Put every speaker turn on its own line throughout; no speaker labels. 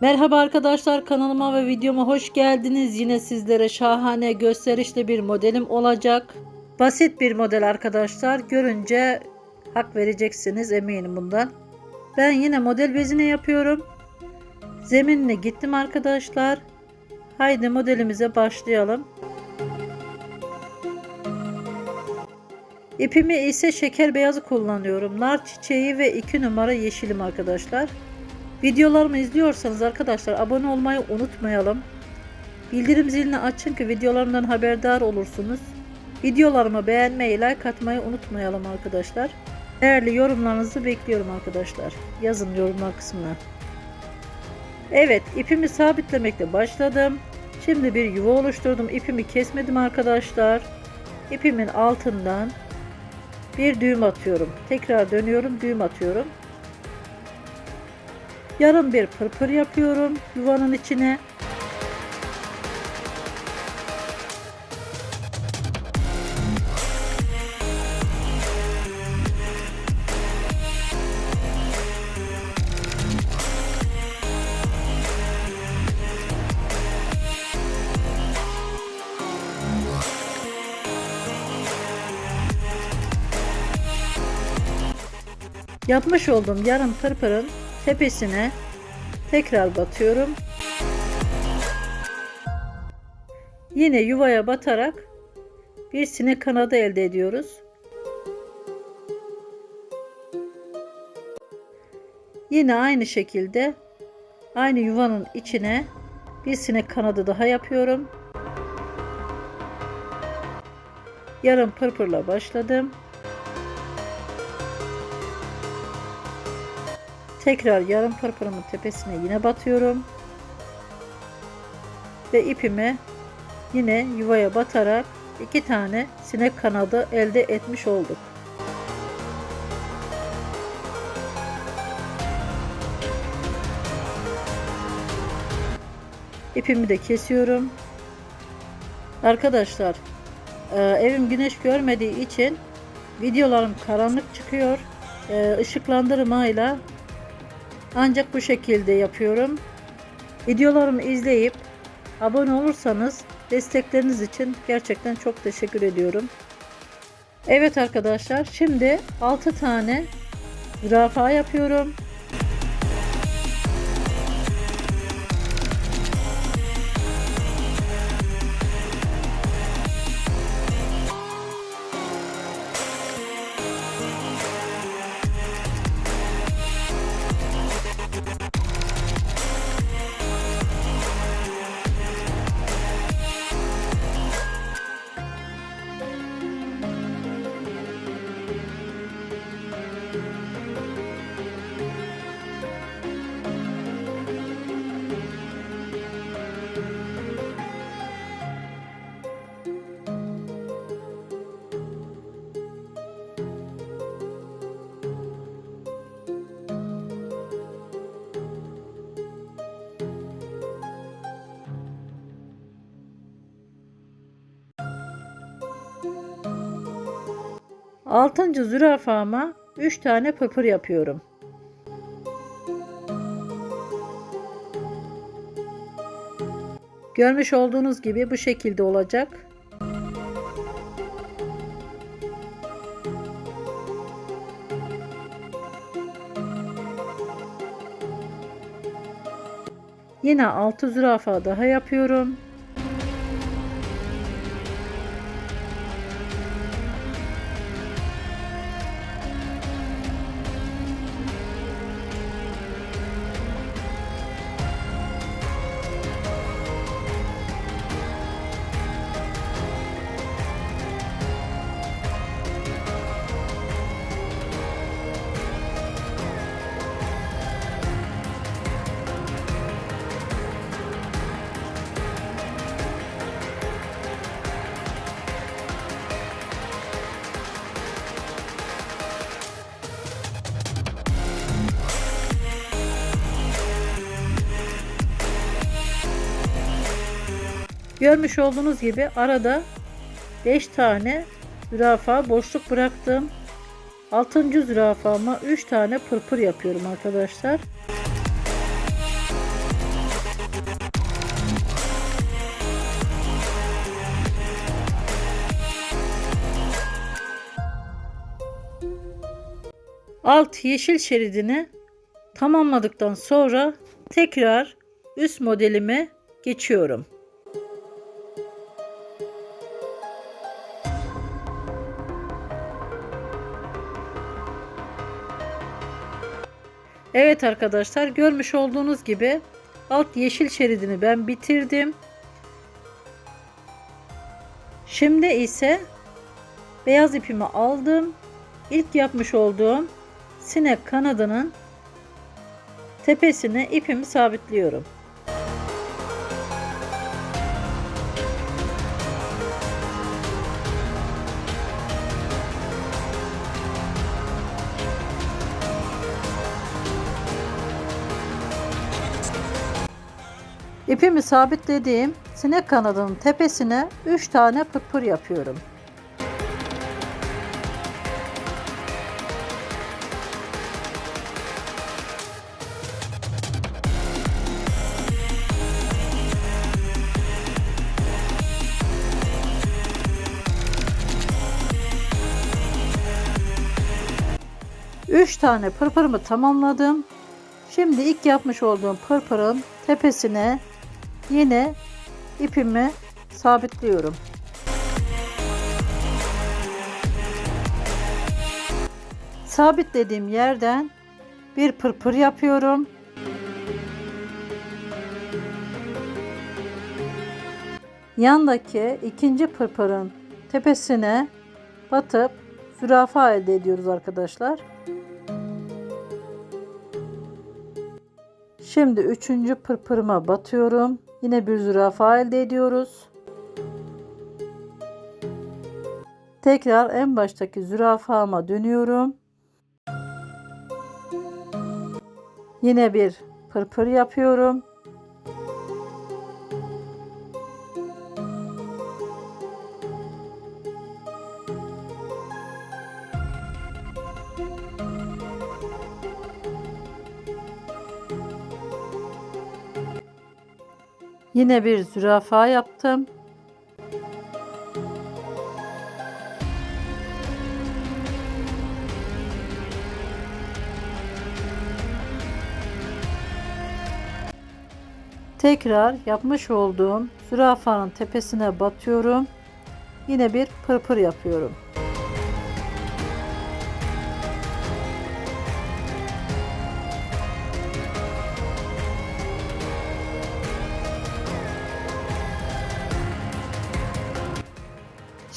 Merhaba arkadaşlar kanalıma ve videoma hoş geldiniz. Yine sizlere şahane gösterişli bir modelim olacak. Basit bir model arkadaşlar. Görünce hak vereceksiniz eminim bundan. Ben yine model bezine yapıyorum. Zeminine gittim arkadaşlar. Haydi modelimize başlayalım. İpimi ise şeker beyazı kullanıyorum. Nar çiçeği ve 2 numara yeşilim arkadaşlar. Videolarımı izliyorsanız arkadaşlar abone olmayı unutmayalım. Bildirim zilini açın ki videolarımdan haberdar olursunuz. Videolarımı beğenmeyi, like atmayı unutmayalım arkadaşlar. Değerli yorumlarınızı bekliyorum arkadaşlar. Yazın yorumlar kısmına. Evet ipimi sabitlemekle başladım. Şimdi bir yuva oluşturdum. İpimi kesmedim arkadaşlar. İpimin altından bir düğüm atıyorum. Tekrar dönüyorum düğüm atıyorum. Yarım bir pırpır yapıyorum yuvanın içine. Yapmış olduğum yarım pırpırın tepesine tekrar batıyorum. Yine yuvaya batarak bir sinek kanadı elde ediyoruz. Yine aynı şekilde aynı yuvanın içine bir sinek kanadı daha yapıyorum. Yarım pırpırla başladım. Tekrar yarım pırpırımın tepesine yine batıyorum. Ve ipimi yine yuvaya batarak iki tane sinek kanadı elde etmiş olduk. İpimi de kesiyorum. Arkadaşlar e, evim güneş görmediği için videolarım karanlık çıkıyor. E, ışıklandırmayla ancak bu şekilde yapıyorum. Videolarımı izleyip abone olursanız destekleriniz için gerçekten çok teşekkür ediyorum. Evet arkadaşlar şimdi 6 tane zürafa yapıyorum. Altıncı zürafama 3 tane pırpır yapıyorum. Görmüş olduğunuz gibi bu şekilde olacak. Yine 6 zürafa daha yapıyorum. Görmüş olduğunuz gibi arada 5 tane zürafa boşluk bıraktım. 6. zürafama 3 tane pırpır yapıyorum arkadaşlar. Alt yeşil şeridini tamamladıktan sonra tekrar üst modelime geçiyorum. Evet arkadaşlar görmüş olduğunuz gibi alt yeşil şeridini ben bitirdim. Şimdi ise beyaz ipimi aldım. İlk yapmış olduğum sinek kanadının tepesine ipimi sabitliyorum. İpimi sabitlediğim sinek kanadının tepesine 3 tane pırpır yapıyorum. Üç tane pırpırımı tamamladım. Şimdi ilk yapmış olduğum pırpırın tepesine yine ipimi sabitliyorum. Sabitlediğim yerden bir pırpır yapıyorum. Yandaki ikinci pırpırın tepesine batıp zürafa elde ediyoruz arkadaşlar. Şimdi üçüncü pırpırıma batıyorum. Yine bir zürafa elde ediyoruz. Tekrar en baştaki zürafama dönüyorum. Yine bir pırpır yapıyorum. Yine bir zürafa yaptım. Tekrar yapmış olduğum zürafanın tepesine batıyorum. Yine bir pırpır yapıyorum.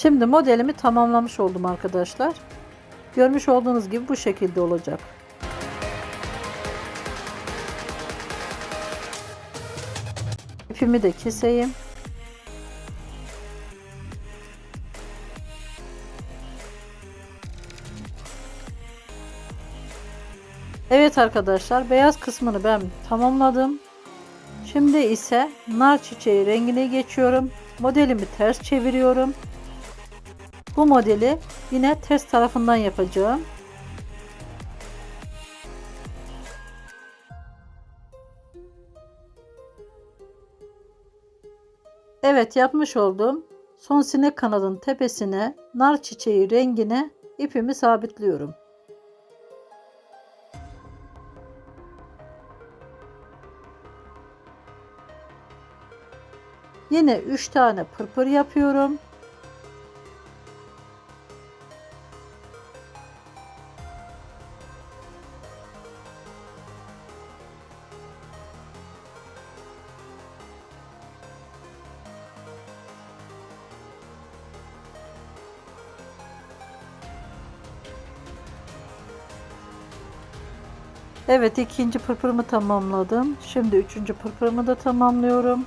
Şimdi modelimi tamamlamış oldum arkadaşlar. Görmüş olduğunuz gibi bu şekilde olacak. İpimi de keseyim. Evet arkadaşlar beyaz kısmını ben tamamladım. Şimdi ise nar çiçeği rengine geçiyorum. Modelimi ters çeviriyorum. Bu modeli yine ters tarafından yapacağım. Evet yapmış oldum. Son sinek kanadın tepesine nar çiçeği rengine ipimi sabitliyorum. Yine 3 tane pırpır yapıyorum. Evet ikinci pırpırımı tamamladım. Şimdi üçüncü pırpırımı da tamamlıyorum.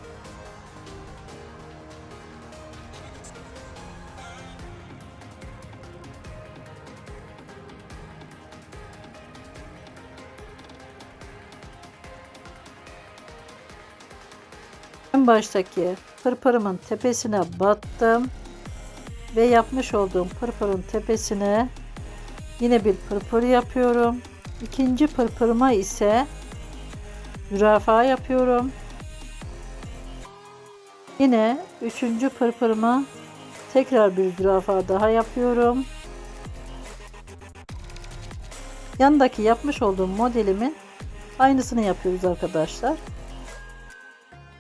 En baştaki pırpırımın tepesine battım ve yapmış olduğum pırpırın tepesine yine bir pırpır yapıyorum. İkinci pırpırıma ise zürafa yapıyorum. Yine üçüncü pırpırıma tekrar bir zürafa daha yapıyorum. Yanındaki yapmış olduğum modelimin aynısını yapıyoruz arkadaşlar.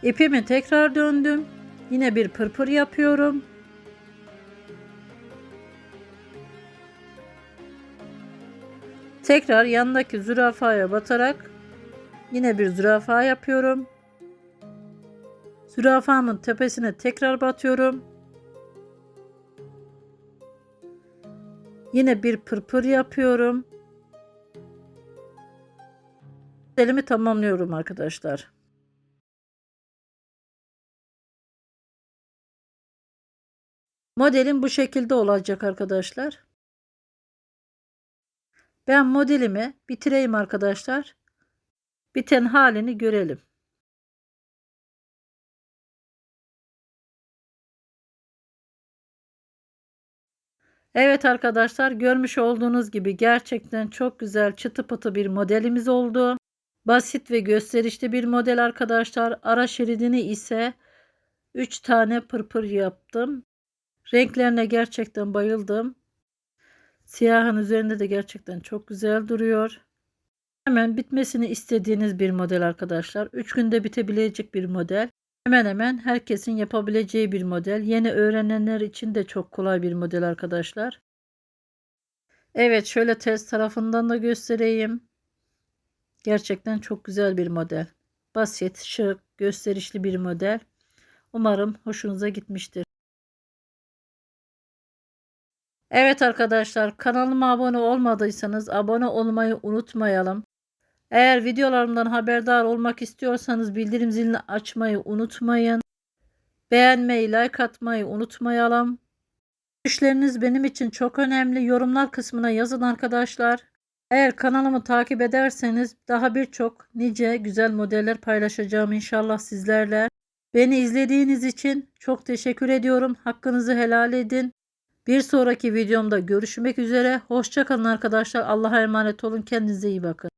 İpimi tekrar döndüm. Yine bir pırpır yapıyorum. Tekrar yanındaki zürafaya batarak yine bir zürafa yapıyorum. Zürafamın tepesine tekrar batıyorum. Yine bir pırpır yapıyorum. Elimi tamamlıyorum arkadaşlar. Modelim bu şekilde olacak arkadaşlar. Ben modelimi bitireyim arkadaşlar. Biten halini görelim. Evet arkadaşlar görmüş olduğunuz gibi gerçekten çok güzel çıtı pıtı bir modelimiz oldu. Basit ve gösterişli bir model arkadaşlar. Ara şeridini ise 3 tane pırpır yaptım. Renklerine gerçekten bayıldım. Siyahın üzerinde de gerçekten çok güzel duruyor. Hemen bitmesini istediğiniz bir model arkadaşlar. 3 günde bitebilecek bir model. Hemen hemen herkesin yapabileceği bir model. Yeni öğrenenler için de çok kolay bir model arkadaşlar. Evet şöyle test tarafından da göstereyim. Gerçekten çok güzel bir model. Basit, şık, gösterişli bir model. Umarım hoşunuza gitmiştir. Evet arkadaşlar kanalıma abone olmadıysanız abone olmayı unutmayalım. Eğer videolarımdan haberdar olmak istiyorsanız bildirim zilini açmayı unutmayın. Beğenmeyi, like atmayı unutmayalım. Görüşleriniz benim için çok önemli. Yorumlar kısmına yazın arkadaşlar. Eğer kanalımı takip ederseniz daha birçok nice güzel modeller paylaşacağım inşallah sizlerle. Beni izlediğiniz için çok teşekkür ediyorum. Hakkınızı helal edin. Bir sonraki videomda görüşmek üzere. Hoşçakalın arkadaşlar. Allah'a emanet olun. Kendinize iyi bakın.